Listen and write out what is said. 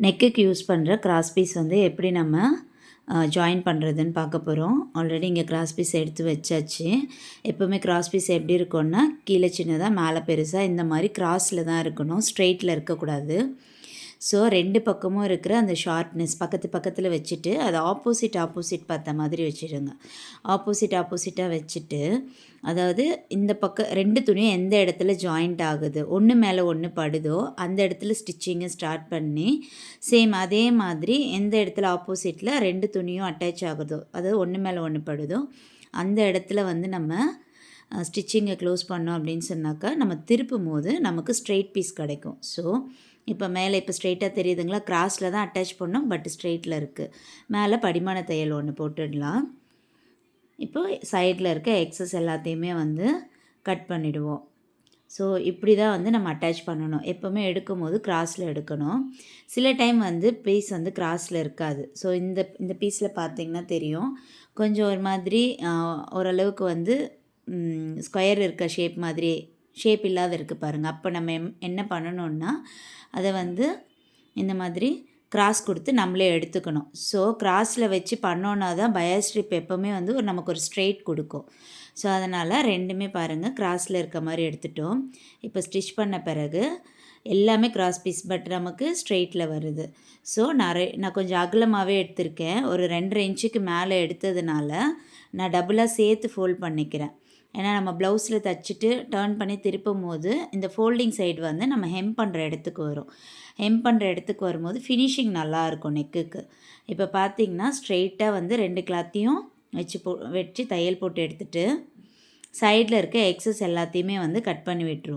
நெக்குக்கு use பண்ணுற cross piece வந்து எப்படி நம்ம ஜாயின் பண்ணுறதுன்னு பார்க்க போகிறோம் ஆல்ரெடி இங்கே கிராஸ் பீஸ் எடுத்து வச்சாச்சு. எப்போவுமே கிராஸ் பீஸ் எப்படி இருக்கும்னா கீழே சின்னதாக மேலே பெருசாக இந்த மாதிரி கிராஸில் தான் இருக்கணும். ஸ்ட்ரெயிட்டில் இருக்கக்கூடாது. ஸோ ரெண்டு பக்கமும் இருக்கிற அந்த ஷார்ப்னஸ் பக்கத்து பக்கத்தில் வச்சுட்டு அதை ஆப்போசிட் ஆப்போசிட் பார்த்த மாதிரி வச்சுடுங்க ஆப்போசிட் ஆப்போசிட்டாக வச்சுட்டு அதாவது இந்த பக்கம் ரெண்டு துணியும் எந்த இடத்துல ஜாயிண்ட் ஆகுது ஒன்று மேலே ஒன்று படுதோ அந்த இடத்துல ஸ்டிச்சிங்கை ஸ்டார்ட் பண்ணி சேம் அதே மாதிரி எந்த இடத்துல ஆப்போசிட்டில் ரெண்டு துணியும் அட்டாச் ஆகுதோ அதாவது ஒன்று மேலே ஒன்று படுதோ அந்த இடத்துல வந்து நம்ம ஸ்டிச்சிங்கை க்ளோஸ் பண்ணோம் அப்படின்னு சொன்னாக்கா நம்ம திருப்பும் போது நமக்கு ஸ்ட்ரெயிட் பீஸ் கிடைக்கும். ஸோ இப்போ மேலே இப்போ ஸ்ட்ரெயிட்டாக தெரியுதுங்களா? கிராஸில் தான் அட்டாச் பண்ணோம் பட் ஸ்ட்ரெயிட்டில் இருக்குது மேலே படிமான தையல் ஒன்று போட்டுடலாம். இப்போ சைடில் இருக்க எக்ஸஸ் எல்லாத்தையுமே வந்து கட் பண்ணிவிடுவோம் ஸோ இப்படி தான் வந்து நம்ம அட்டாச் பண்ணணும். எப்போவுமே எடுக்கும் போது கிராஸில் எடுக்கணும். சில டைம் வந்து பீஸ் வந்து கிராஸில் இருக்காது. ஸோ இந்த இந்த பீஸில் பார்த்திங்கன்னா தெரியும். கொஞ்சம் ஒரு மாதிரி ஓரளவுக்கு வந்து ஸ்கொயர் இருக்க ஷேப் மாதிரி ஷேப் இல்லாத இருக்குது பாருங்கள் அப்போ நம்ம என்ன பண்ணணுன்னா அதை வந்து இந்த மாதிரி கிராஸ் கொடுத்து நம்மளே எடுத்துக்கணும். ஸோ கிராஸில் வச்சு பண்ணோன்னா தான் பயோஸ்ட்ரிப் எப்போவுமே வந்து ஒரு நமக்கு ஒரு ஸ்ட்ரெயிட் கொடுக்கும். ஸோ அதனால் ரெண்டுமே பாருங்கள் கிராஸில் இருக்க மாதிரி எடுத்துட்டோம். இப்போ ஸ்டிச் பண்ண பிறகு எல்லாமே கிராஸ் பீஸ் பட் நமக்கு ஸ்ட்ரெயிட்டில் வருது. ஸோ நான் நான் கொஞ்சம் அகலமாகவே எடுத்திருக்கேன். ஒரு ரெண்டரை இன்ச்சுக்கு மேலே எடுத்ததுனால நான் டபுளாக சேர்த்து ஃபோல்ட் பண்ணிக்கிறேன். ஏன்னா நம்ம ப்ளவுஸில் தைச்சிட்டு டேர்ன் பண்ணி திருப்பும் போது இந்த ஃபோல்டிங் சைடு வந்து நம்ம ஹெம் பண்ணுற இடத்துக்கு வரும். ஹெம் பண்ணுற இடத்துக்கு வரும்போது ஃபினிஷிங் நல்லாயிருக்கும் நெக்குக்கு இப்போ பார்த்திங்கன்னா ஸ்ட்ரெயிட்டாக வந்து ரெண்டு கிளாத்தையும் வச்சு போ வச்சு தையல் போட்டு எடுத்துகிட்டு சைடில் இருக்க எக்ஸஸ் எல்லாத்தையுமே வந்து கட் பண்ணி விட்டுருவோம்.